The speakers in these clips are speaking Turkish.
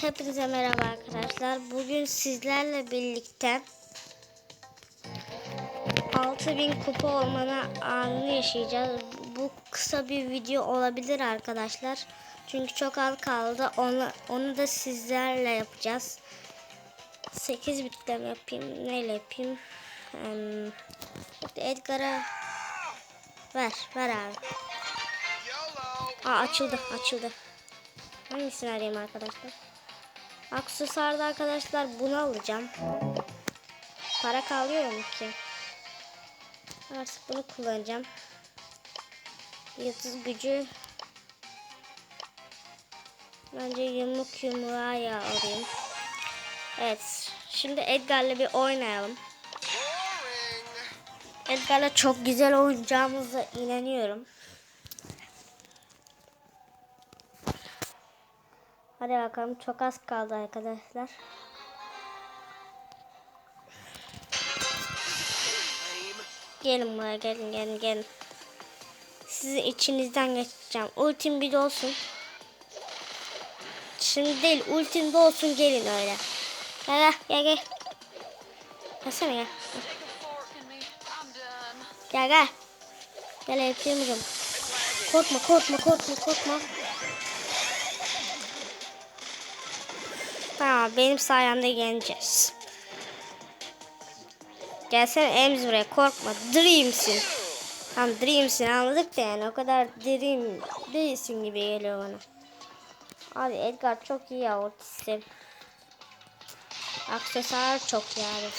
Hepinize merhaba arkadaşlar. Bugün sizlerle birlikte 6000 kupa olmana anını yaşayacağız. Bu kısa bir video olabilir arkadaşlar. Çünkü çok az kaldı. Onu, onu da sizlerle yapacağız. 8 bitle yapayım? Neyle yapayım? Hmm. Edgar'a ver. Ver abi. Aa açıldı. Açıldı. Hangisini arayayım arkadaşlar? Aksesuarda arkadaşlar bunu alacağım. Para kalıyor mu ki? Artık bunu kullanacağım. Yıldız gücü. Bence yumruk yumruğa ya alayım. Evet. Şimdi Edgar'la bir oynayalım. Edgar'la çok güzel oynayacağımıza inanıyorum. Hadi bakalım çok az kaldı arkadaşlar. Gelin buraya gelin gelin gelin. Sizin içinizden geçeceğim. Ultim bir de olsun. Şimdi değil ultim de olsun gelin öyle. Gel gel gel gel. Gelsene gel. Gel gel. Gel yapıyorum. Korkma korkma korkma korkma. Tamam benim sayemde yeneceğiz. Gelsene Ems buraya korkma. Dream'sin. Tamam Dream'sin anladık da yani o kadar Dream değilsin gibi geliyor bana. Abi Edgar çok iyi ya otistim. Aksesuar çok iyi abi.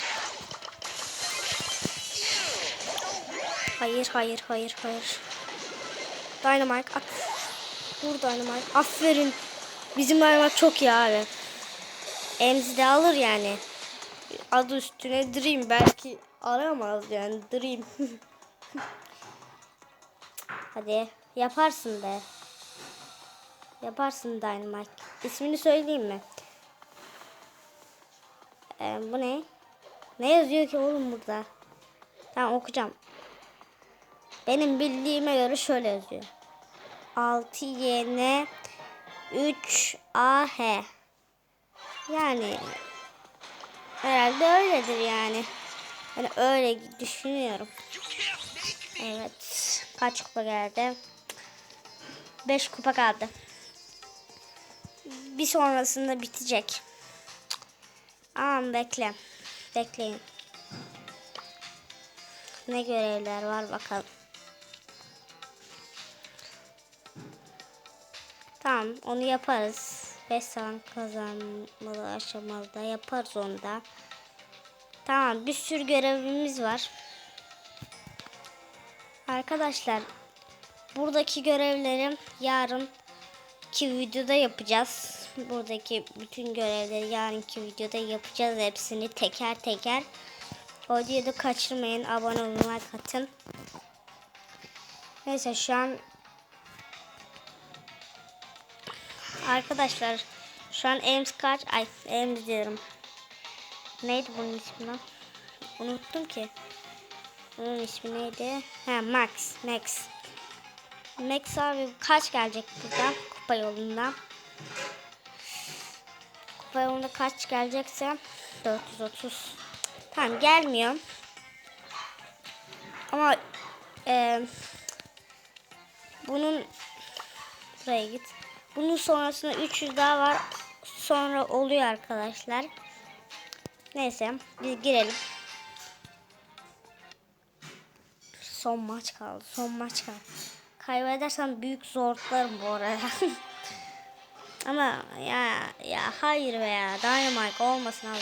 Hayır hayır hayır hayır. Dynamite at. Vur Dynamite. Aferin. Bizim Dynamite çok iyi abi. Emzi alır yani. Adı üstüne Dream. Belki alamaz yani Dream. Hadi yaparsın be. Yaparsın Dynamite. İsmini söyleyeyim mi? Ee, bu ne? Ne yazıyor ki oğlum burada? Tamam okuyacağım. Benim bildiğime göre şöyle yazıyor. 6 YN 3 AH yani herhalde öyledir yani. Ben öyle düşünüyorum. Evet. Kaç kupa geldi? 5 kupa kaldı. Bir sonrasında bitecek. Aman bekle. Bekleyin. Ne görevler var bakalım. Tamam onu yaparız. 5 saat kazanmalı aşamalı da yaparız onu da. Tamam bir sürü görevimiz var. Arkadaşlar buradaki görevleri yarınki videoda yapacağız. Buradaki bütün görevleri yarınki videoda yapacağız hepsini teker teker. O videoda kaçırmayın. Abone like atın. Neyse şu an Arkadaşlar şu an Ames kaç? Ay Ames diyorum. Neydi bunun ismi lan? Unuttum ki. Bunun ismi neydi? Ha Max. Max. Max abi kaç gelecek buradan? Kupa yolundan. Kupa yolunda kaç gelecekse 430. Tamam gelmiyor. Ama e, bunun buraya git. Bunun sonrasında 300 daha var. Sonra oluyor arkadaşlar. Neyse biz girelim. Son maç kaldı. Son maç kaldı. Kaybedersem büyük zorlarım bu arada. Ama ya ya hayır veya Dynamite olmasın abi.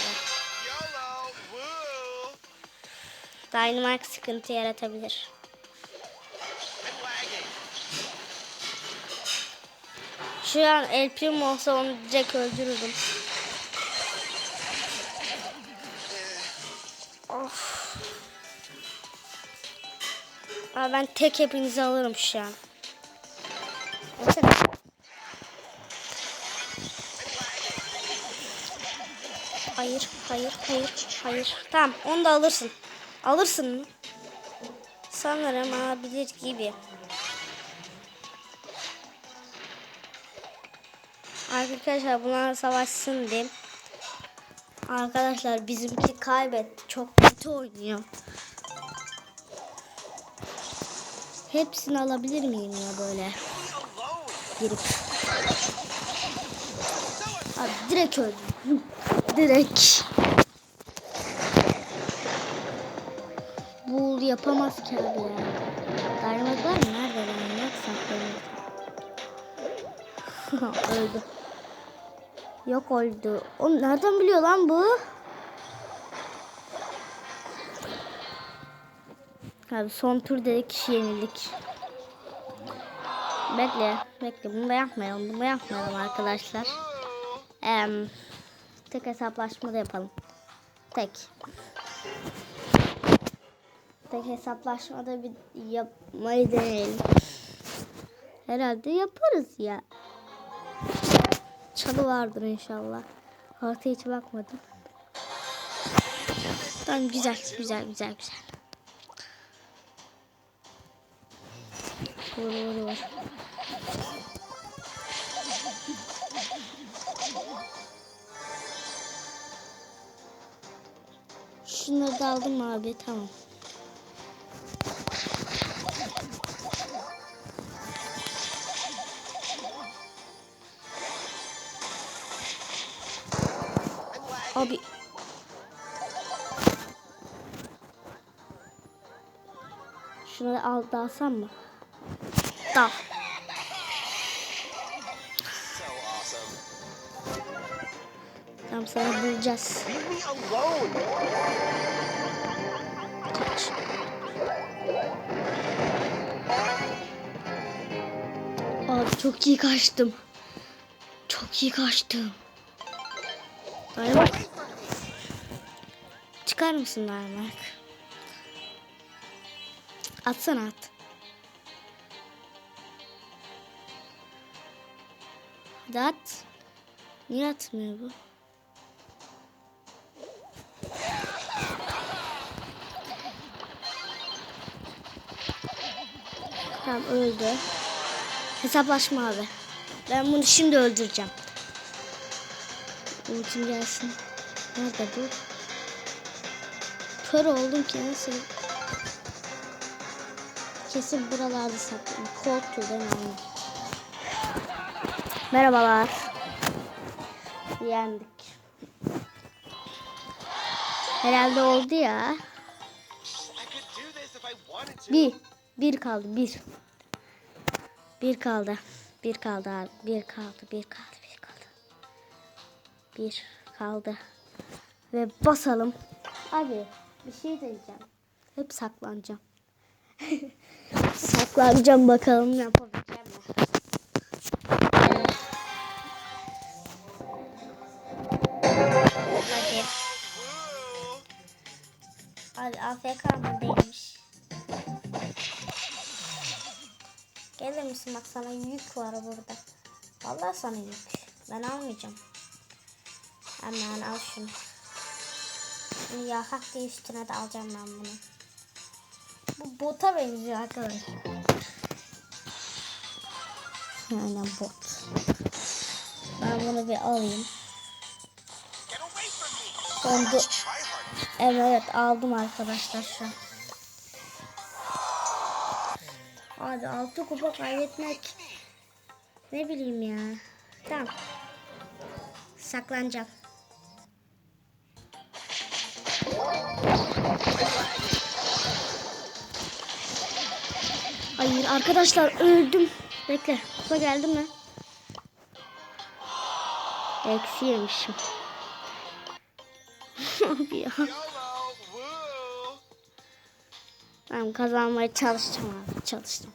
Dynamite sıkıntı yaratabilir. Şu an El Primo olsa onu direkt öldürürdüm. Of. Abi ben tek hepinizi alırım şu an. Hayır, hayır, hayır, hayır. Tamam, onu da alırsın. Alırsın mı? Sanırım alabilir gibi. Arkadaşlar bunlar savaşsın diyeyim. Arkadaşlar bizimki kaybetti. Çok kötü oynuyor. Hepsini alabilir miyim ya böyle? Girip. Abi direkt öldüm. direkt. Bu yapamaz ki abi ya. Dynamite var mı? Nerede Dynamite? Saklanıyor. Öldü. Yok oldu. O nereden biliyor lan bu? Abi son tur dedik kişi yenildik. Bekle, bekle. Bunu da yapmayalım. Bunu da yapmayalım arkadaşlar. Em, tek hesaplaşma da yapalım. Tek. Tek hesaplaşmada bir yapmayı deneyelim. Herhalde yaparız ya. Çalı vardır inşallah. Harita hiç bakmadım. Tamam güzel güzel güzel güzel. Vur vur vur. Şunları da aldım abi tamam. Dalsam mı? Dal. Tamam sana bulacağız. Kaç. Abi çok iyi kaçtım. Çok iyi kaçtım. Dayanamak. Çıkar mısın dayanamak? Atsana at. Hadi at. Niye atmıyor bu? Tamam öldü. Hesaplaşma abi. Ben bunu şimdi öldüreceğim. Ultim gelsin. Nerede bu? Kör oldum ki nasıl? Kesin buralarda saklı. Korktu değil mi? Merhabalar. Yendik. Herhalde oldu ya. Bir. Bir kaldı. Bir. Bir kaldı. Bir kaldı abi. Bir kaldı. Bir kaldı. Bir kaldı. Bir kaldı. Ve basalım. Abi bir şey diyeceğim. Hep saklanacağım. Saklanacağım bakalım yapabileceğim mi? Hadi. Hadi AFK mı değilmiş. Gelir misin bak sana yük var burada. Vallahi sana yük. Ben almayacağım. Hemen al şunu. Ya hak diye üstüne de alacağım ben bunu. Bu bota benziyor arkadaşlar. Aynen bot. Ben bunu bir alayım. Sondu. Evet aldım arkadaşlar şu an. Hadi altı kupa kaybetmek. Ne bileyim ya. Tamam. Saklanacağım. Hayır arkadaşlar öldüm. Bekle. Kupa geldi mi? Eksi yemişim. Abi ya. Ben kazanmaya çalışacağım abi. Çalışacağım.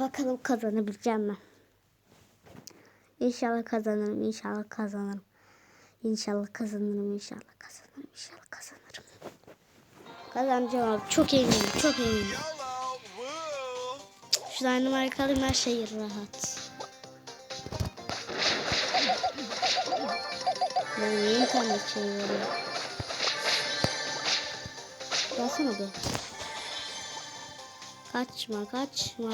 Bakalım kazanabileceğim mi? İnşallah kazanırım. İnşallah kazanırım. İnşallah kazanırım. İnşallah kazanırım. İnşallah kazanırım. Kazanacağım abi. Çok eminim. Çok eminim. Şu dynamite alayım her şey rahat. Ben niye internet veriyor? Gelsene bir. Kaçma kaçma.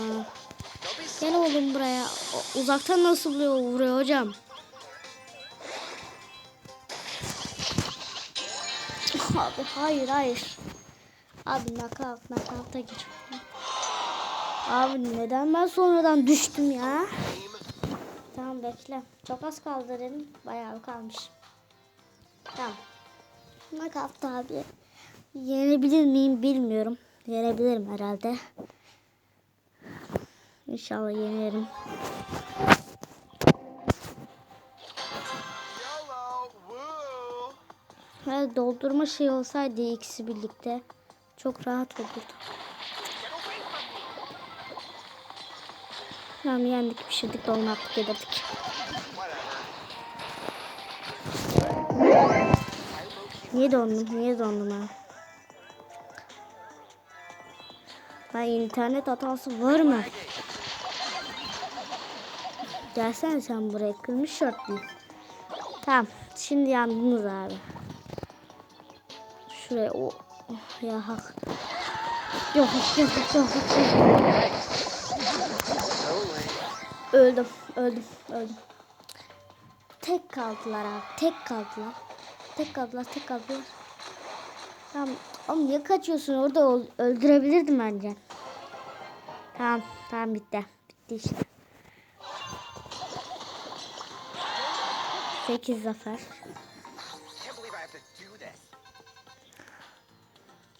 Be Gel oğlum buraya. Uzaktan nasıl vuruyor, vuruyor hocam? Abi hayır hayır. Abi nakavt nakavta gir. Abi neden ben sonradan düştüm ya? Tamam bekle. Çok az kaldı dedim. Bayağı kalmış. Tamam. Nakavt abi. Yenebilir miyim bilmiyorum. Yenebilirim herhalde. İnşallah yenerim. Eğer doldurma şey olsaydı ikisi birlikte çok rahat olurdu. Tamam yendik pişirdik dolma yaptık yedirdik. Niye dondum? Niye dondum ha? Ha internet hatası var mı? Gelsene sen buraya kırmış şortlu. Tamam şimdi yandınız abi. Şuraya o oh, ya hak. Yok yok yok yok yok. Öldüm öldüm öldüm. Tek kaldılar abi tek kaldılar. Tek kaldılar tek kaldılar. Tamam oğlum niye kaçıyorsun orada öldürebilirdim bence. Tamam tamam bitti. Bitti işte. 8 zafer.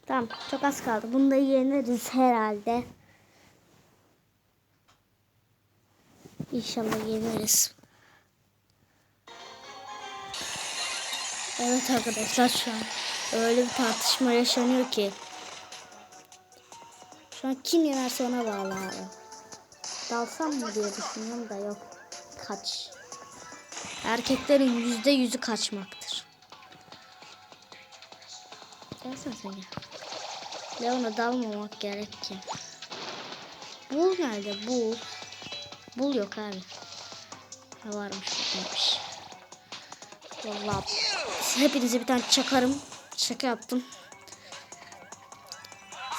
Tamam çok az kaldı. Bunu da yeneriz herhalde. İnşallah yeneriz. Evet arkadaşlar şu an öyle bir tartışma yaşanıyor ki. Şu an kim yenerse ona bağlı abi. Dalsam mı diye düşünüyorum da yok. Kaç. Erkeklerin yüzde yüzü kaçmaktır. Gelsene sen gel. Leon'a dalmamak gerek ki. Bul nerede? Bul. Bul yok abi. Ha varmış buradaymış. Vallahi hepinize bir tane çakarım. Şaka yaptım.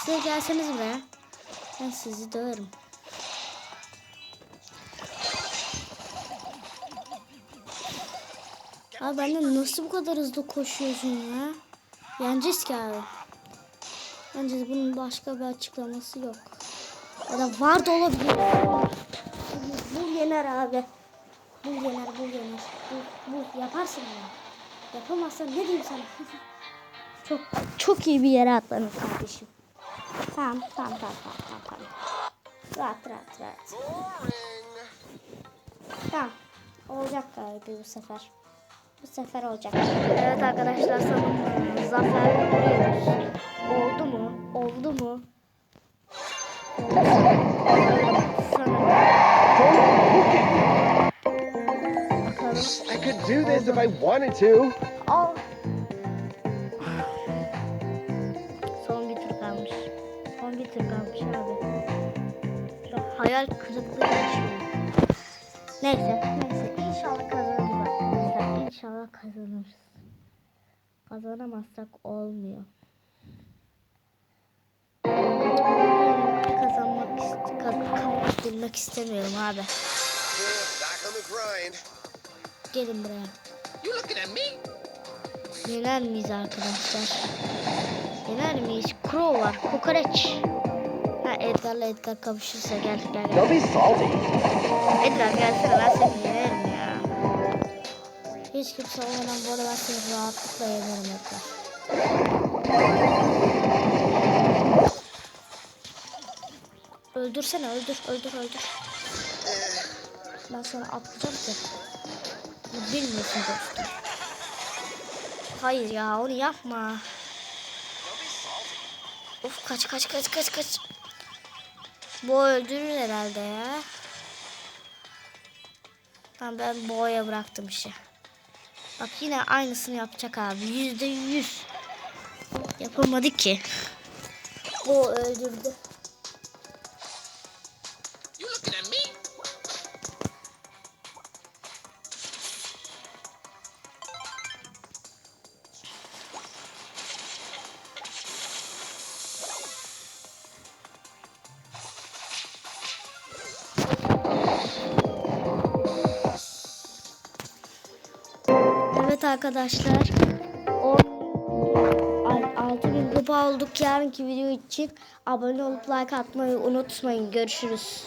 Size gelseniz buraya. Ben sizi döverim. Abi benden nasıl bu kadar hızlı koşuyorsun ya? Yeneceğiz ki abi. Bence bunun başka bir açıklaması yok. Ya da var da olabilir. Yener abi. Bu yener, bu yener. Bu, bu yaparsın ya. Yapamazsan ne diyeyim sana? çok çok iyi bir yere atladın kardeşim. Tamam, tamam, tamam, tamam, tamam, tamam. Rahat, rahat, rahat. Tamam. Olacak galiba bu sefer. Bu sefer olacak. Evet arkadaşlar sanırım zafer vuruyoruz. Oldu mu? Oldu mu? Sanırım. Bakalım. I could do this if I wanted to. Al. Son bir tur kalmış. Son bir tur kalmış abi. Şu hayal kırıklığı yaşıyorum. Neyse, neyse. İnşallah kazanırız arkadaşlar. İnşallah kazanırız. Kazanamazsak olmuyor. Kazanmak, ist kaz kaybettirmek istemiyorum abi. Back on the grind. Gelin buraya. You looking at me? Yener miyiz arkadaşlar? Yener miyiz? Crow var. Kokoreç. Ha Edgar'la Edgar kavuşursa gel gel gel. Don't be salty. Edgar gelsene ben seni yenerim ya. Hiç kimse olmadan bu arada ben seni rahatlıkla yenerim Edgar. Öldürsene öldür öldür öldür. Ben sana atlayacağım ki. Bilmiyorsun dostum. Hayır ya onu yapma. Of kaç kaç kaç kaç kaç. Bu öldürür herhalde ya. Tamam ben boğaya bıraktım işi. Bak yine aynısını yapacak abi. Yüzde yüz. Yapamadı ki. O öldürdü. Arkadaşlar. 6000 kupa olduk yarınki video için. Abone olup like atmayı unutmayın. Görüşürüz.